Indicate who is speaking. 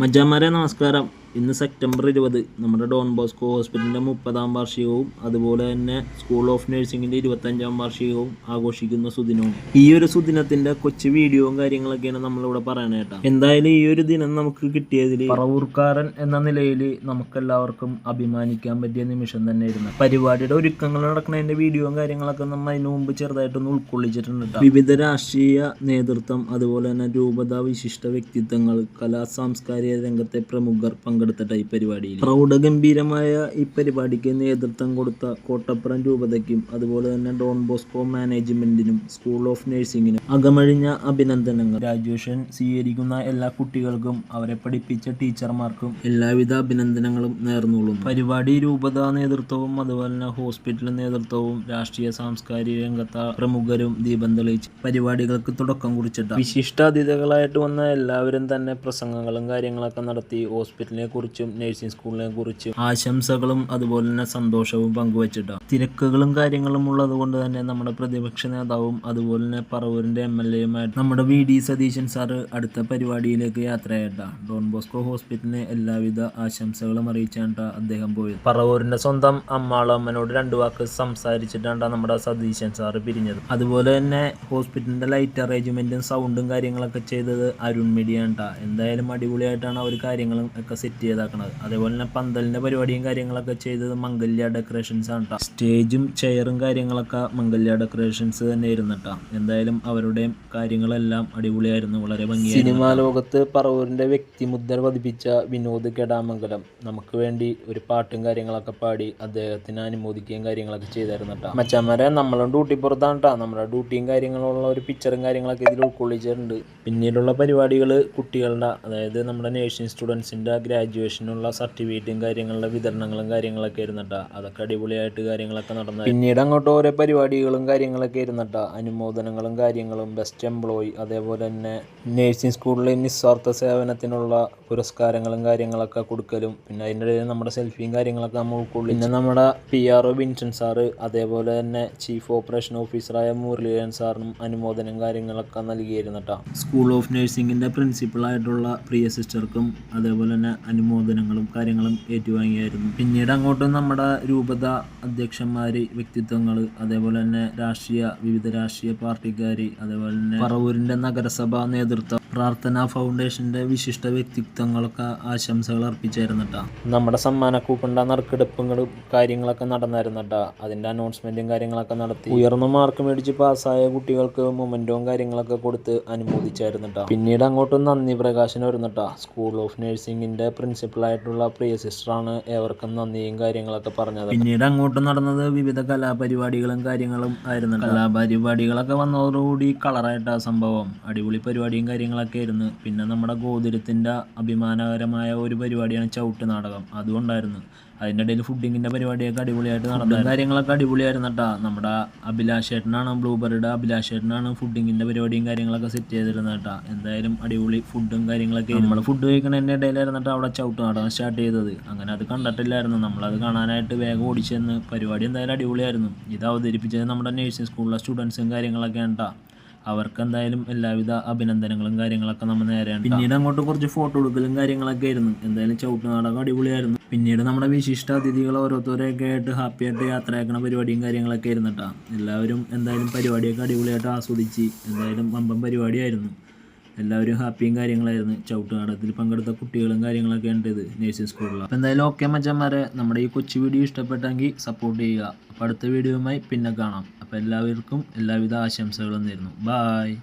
Speaker 1: മജാമാരെ നമസ്കാരം. ഇന്ന് സെപ്റ്റംബർ ഇരുപത് നമ്മുടെ ഡോൺ ബോസ്കോ ഹോസ്പിറ്റലിന്റെ മുപ്പതാം വാർഷികവും അതുപോലെ തന്നെ സ്കൂൾ ഓഫ് നഴ്സിംഗിന്റെ ഇരുപത്തഞ്ചാം വാർഷികവും ആഘോഷിക്കുന്ന സുദിനവും. ഈ ഒരു സുദിനത്തിന്റെ കൊച്ചു വീഡിയോയും കാര്യങ്ങളൊക്കെയാണ് നമ്മളിവിടെ പറയണേട്ടാ എന്തായാലും ഈ ഒരു ദിനം നമുക്ക് കിട്ടിയതിൽ പറവൂർക്കാരൻ എന്ന നിലയിൽ നമുക്കെല്ലാവർക്കും അഭിമാനിക്കാൻ പറ്റിയ നിമിഷം തന്നെ തന്നെയായിരുന്നു. പരിപാടിയുടെ ഒരുക്കങ്ങൾ നടക്കുന്നതിന്റെ വീഡിയോയും കാര്യങ്ങളൊക്കെ നമ്മൾ അതിന് മുമ്പ് ചെറുതായിട്ടൊന്ന് ഉൾക്കൊള്ളിച്ചിട്ടുണ്ട് ട്ടോ. വിവിധ രാഷ്ട്രീയ നേതൃത്വം അതുപോലെ തന്നെ രൂപത വിശിഷ്ട വ്യക്തിത്വങ്ങൾ കലാ സാംസ്കാരിക രംഗത്തെ പ്രമുഖർ പങ്കെടുത്തിട്ട ഈ പരിപാടിയിൽ പ്രൗഢഗംഭീരമായ ഈ പരിപാടിക്ക് നേതൃത്വം കൊടുത്ത കോട്ടപ്പുറം രൂപതയ്ക്കും അതുപോലെ തന്നെ ഡോൺ ബോസ്കോ മാനേജ്മെന്റിനും സ്കൂൾ ഓഫ് നഴ്സിംഗിനും അകമഴിഞ്ഞ അഭിനന്ദനങ്ങൾ. ഗ്രാജുവേഷൻ സ്വീകരിക്കുന്ന എല്ലാ കുട്ടികൾക്കും അവരെ പഠിപ്പിച്ച ടീച്ചർമാർക്കും എല്ലാവിധ അഭിനന്ദനങ്ങളും നേർന്നോളും പരിപാടി രൂപത നേതൃത്വവും അതുപോലെ തന്നെ ഹോസ്പിറ്റൽ നേതൃത്വവും രാഷ്ട്രീയ സാംസ്കാരിക രംഗത്ത പ്രമുഖരും ദീപം തെളിയിച്ച് പരിപാടികൾക്ക് തുടക്കം കുറിച്ചിട്ട വിശിഷ്ടാതിഥികളായിട്ട് വന്ന എല്ലാവരും തന്നെ പ്രസംഗങ്ങളും കാര്യങ്ങളൊക്കെ നടത്തി ഹോസ്പിറ്റലിനെ കുറിച്ചും നഴ്സിംഗ് സ്കൂളിനെ കുറിച്ചും ആശംസകളും അതുപോലെ തന്നെ സന്തോഷവും പങ്കുവച്ചിട്ടാണ് തിരക്കുകളും കാര്യങ്ങളും ഉള്ളത് കൊണ്ട് തന്നെ നമ്മുടെ പ്രതിപക്ഷ നേതാവും അതുപോലെ തന്നെ പറവൂരിന്റെ എം എൽ എയുമായിട്ട് നമ്മുടെ വി ഡി സതീശൻ സാറ് അടുത്ത പരിപാടിയിലേക്ക് യാത്രയായിട്ട. ഡോൺ ബോസ്കോ ഹോസ്പിറ്റലിന് എല്ലാവിധ ആശംസകളും അറിയിച്ചാണ് അദ്ദേഹം പോയത്. പറവൂരിന്റെ സ്വന്തം അമ്മാളമ്മനോട് രണ്ടു വാക്ക് സംസാരിച്ചിട്ടാണ് നമ്മുടെ സതീശൻ സാറ് പിരിഞ്ഞത്. അതുപോലെ തന്നെ ഹോസ്പിറ്റലിന്റെ ലൈറ്റ് അറേഞ്ച്മെന്റും സൗണ്ടും കാര്യങ്ങളൊക്കെ ചെയ്തത് അരുൺ മീഡിയ എന്തായാലും അടിപൊളിയായിട്ടാണ് അവർ കാര്യങ്ങളും ഒക്കെ സെറ്റ് ചെയ്താക്കണത്. അതേപോലെ തന്നെ പന്തലിന്റെ പരിപാടിയും കാര്യങ്ങളൊക്കെ ചെയ്തത് മംഗല്യ ഡെക്കറേഷൻസ് ആണ് കേട്ടോ സ്റ്റേജും ചെയറും കാര്യങ്ങളൊക്കെ മംഗല്യ ഡെക്കറേഷൻസ് തന്നെ കേട്ടോ എന്തായാലും അവരുടെയും കാര്യങ്ങളെല്ലാം അടിപൊളിയായിരുന്നു. വളരെ ഭംഗി സിനിമാ ലോകത്ത് പറവൂരിന്റെ വ്യക്തിമുദ്ര പതിപ്പിച്ച വിനോദ് കെടാമംഗലം. നമുക്ക് വേണ്ടി ഒരു പാട്ടും കാര്യങ്ങളൊക്കെ പാടി അദ്ദേഹത്തിന് അനുമോദിക്കുകയും കാര്യങ്ങളൊക്കെ ചെയ്തായിരുന്നു കേട്ടോ മച്ചാമാരെ നമ്മളും ഡ്യൂട്ടി പുറത്താണ് കേട്ടോ നമ്മുടെ ഡ്യൂട്ടിയും കാര്യങ്ങളുള്ള ഒരു പിക്ചറും കാര്യങ്ങളൊക്കെ ഇതിൽ ഉൾക്കൊള്ളിച്ചിട്ടുണ്ട്. പിന്നീടുള്ള പരിപാടികൾ കുട്ടികളുടെ അതായത് നമ്മുടെ നേഴ്സിംഗ് സ്റ്റുഡൻസിന്റെ ഗ്രാജുവേഷനുള്ള സർട്ടിഫിക്കറ്റും കാര്യങ്ങളുടെ വിതരണങ്ങളും കാര്യങ്ങളൊക്കെ ഇരുന്നിട്ടാ അതൊക്കെ അടിപൊളിയായിട്ട് കാര്യങ്ങളൊക്കെ നടന്നു പിന്നീട് അങ്ങോട്ട് ഓരോ പരിപാടികളും കാര്യങ്ങളൊക്കെ ഇരുന്നിട്ടാ അനുമോദനങ്ങളും കാര്യങ്ങളും ബെസ്റ്റ് എംപ്ലോയി അതേപോലെ തന്നെ നേഴ്സിംഗ് സ്കൂളിലെ നിസ്വാർത്ഥ സേവനത്തിനുള്ള പുരസ്കാരങ്ങളും കാര്യങ്ങളൊക്കെ കൊടുക്കലും പിന്നെ അതിന്റെ ഇടയിൽ നമ്മുടെ സെൽഫിയും കാര്യങ്ങളൊക്കെ നമ്മൾ ഉൾക്കൊള്ളി പിന്നെ നമ്മുടെ P R O Vinson sir അതേപോലെ തന്നെ ചീഫ് ഓപ്പറേഷൻ ഓഫീസറായ മുരളീധരൻ സാറിനും അനുമോദനം കാര്യങ്ങളൊക്കെ നൽകിയിരുന്നു കേട്ടോ സ്കൂൾ ഓഫ് നേഴ്സിംഗിന്റെ പ്രിൻസിപ്പളായിട്ടുള്ള പ്രിയ സിസ്റ്റർക്കും അതേപോലെ തന്നെ അനുമോദനങ്ങളും കാര്യങ്ങളും ഏറ്റുവാങ്ങിയായിരുന്നു. പിന്നീട് അങ്ങോട്ടും നമ്മുടെ രൂപത അധ്യക്ഷന്മാർ വ്യക്തിത്വങ്ങൾ അതേപോലെ തന്നെ രാഷ്ട്രീയ വിവിധ രാഷ്ട്രീയ പാർട്ടിക്കാർ അതേപോലെ തന്നെ പറവൂരിന്റെ നഗരസഭാ നേതൃത്വം പ്രാർത്ഥന ഫൗണ്ടേഷന്റെ വിശിഷ്ട വ്യക്തിത്വങ്ങളൊക്കെ ആശംസകൾ അർപ്പിച്ചായിരുന്നു കേട്ടോ നമ്മുടെ സമ്മാന കൂപ്പണ്ട നറുക്കെടുപ്പുകളും കാര്യങ്ങളൊക്കെ നടന്നായിരുന്നു കേട്ടോ അതിന്റെ അനൗൺസ്മെന്റും കാര്യങ്ങളൊക്കെ നടത്തി. ഉയർന്ന മാർക്ക് മേടിച്ച് പാസ്സായ കുട്ടികൾക്ക് മൊമെന്റവും കാര്യങ്ങളൊക്കെ കൊടുത്ത് അനുമോദിച്ചായിരുന്നു കേട്ടോ പിന്നീട് അങ്ങോട്ടും നന്ദി പ്രകാശനം വരുന്നു കേട്ടോ സ്കൂൾ ഓഫ് നഴ്സിംഗിന്റെ പ്രിൻസിപ്പളായിട്ടുള്ള പ്രിയ സിസ്റ്ററാണ് ഏവർക്കും നന്ദിയും കാര്യങ്ങളൊക്കെ പറഞ്ഞത്. പിന്നീട് അങ്ങോട്ട് നടന്നത് വിവിധ കലാപരിപാടികളും കാര്യങ്ങളും ആയിരുന്നു കലാപരിപാടികളൊക്കെ വന്നതോടുകൂടി കളറായിട്ടാ സംഭവം. അടിപൊളി പരിപാടിയും കാര്യങ്ങളൊക്കെ ആയിരുന്നു. പിന്നെ നമ്മുടെ ഗോതിരത്തിന്റെ അഭിമാനകരമായ ഒരു പരിപാടിയാണ് ചവിട്ട് നാടകം. അതും ഉണ്ടായിരുന്നു അതിന്റെ ഇടയിൽ ഫുഡിങ്ങിന്റെ പരിപാടിയൊക്കെ അടിപൊളിയായിട്ട് നടന്നു കാര്യങ്ങളൊക്കെ അടിപൊളിയായിരുന്നു കേട്ടോ നമ്മുടെ അഭിലാഷേട്ടനാണ് ബ്ലൂബെറിയുടെ അഭിലാഷേട്ടനാണ് ഫുഡിങ്ങിന്റെ പരിപാടിയും കാര്യങ്ങളൊക്കെ സെറ്റ് ചെയ്തിരുന്നത് കേട്ടോ എന്തായാലും അടിപൊളി ഫുഡും കാര്യങ്ങളൊക്കെ നമ്മൾ ഫുഡ് കഴിക്കണതിന്റെ ഇടയിലായിരുന്നു കേട്ടോ അവിടെ ചവിട്ട് നാടകം സ്റ്റാർട്ട് ചെയ്തത്. അങ്ങനെ അത് കണ്ടിട്ടില്ലായിരുന്നു. നമ്മളത് കാണാനായിട്ട് വേഗം ഓടിച്ചെന്ന്. പരിപാടി എന്തായാലും അടിപൊളിയായിരുന്നു. ഇത് അവതരിപ്പിച്ചത് നമ്മുടെ നേഴ്സിംഗ് സ്കൂളിലെ സ്റ്റുഡൻസും കാര്യങ്ങളൊക്കെ കേട്ടോ അവർക്ക് എന്തായാലും എല്ലാവിധ അഭിനന്ദനങ്ങളും കാര്യങ്ങളൊക്കെ നമ്മൾ നേരെയാണ് പിന്നീട് അങ്ങോട്ട് കുറച്ച് ഫോട്ടോ എടുക്കലും കാര്യങ്ങളൊക്കെ ആയിരുന്നു. എന്തായാലും ചവിട്ട് നാടകം അടിപൊളിയായിരുന്നു. പിന്നീട് നമ്മുടെ വിശിഷ്ട അതിഥികൾ ഓരോരുത്തരെയൊക്കെ ആയിട്ട് ഹാപ്പി ആയിട്ട് യാത്രയാക്കണ പരിപാടിയും കാര്യങ്ങളൊക്കെ ആയിരുന്നു കേട്ടോ എല്ലാവരും എന്തായാലും പരിപാടിയൊക്കെ അടിപൊളിയായിട്ട് ആസ്വദിച്ച് എന്തായാലും വമ്പൻ പരിപാടിയായിരുന്നു. എല്ലാവരും ഹാപ്പിയും കാര്യങ്ങളായിരുന്നു. ചവിട്ടുനാടത്തിൽ പങ്കെടുത്ത കുട്ടികളും കാര്യങ്ങളൊക്കെ ഉണ്ട് ഇത് നേഴ്സിംഗ് സ്കൂളിൽ അപ്പോൾ എന്തായാലും ഓക്കെ മച്ചന്മാരെ നമ്മുടെ ഈ കൊച്ചു വീഡിയോ ഇഷ്ടപ്പെട്ടെങ്കിൽ സപ്പോർട്ട് ചെയ്യുക. അപ്പോൾ അടുത്ത വീഡിയോയുമായി പിന്നെ കാണാം. അപ്പോൾ എല്ലാവർക്കും എല്ലാവിധ ആശംസകളും തരുന്നു ബായ്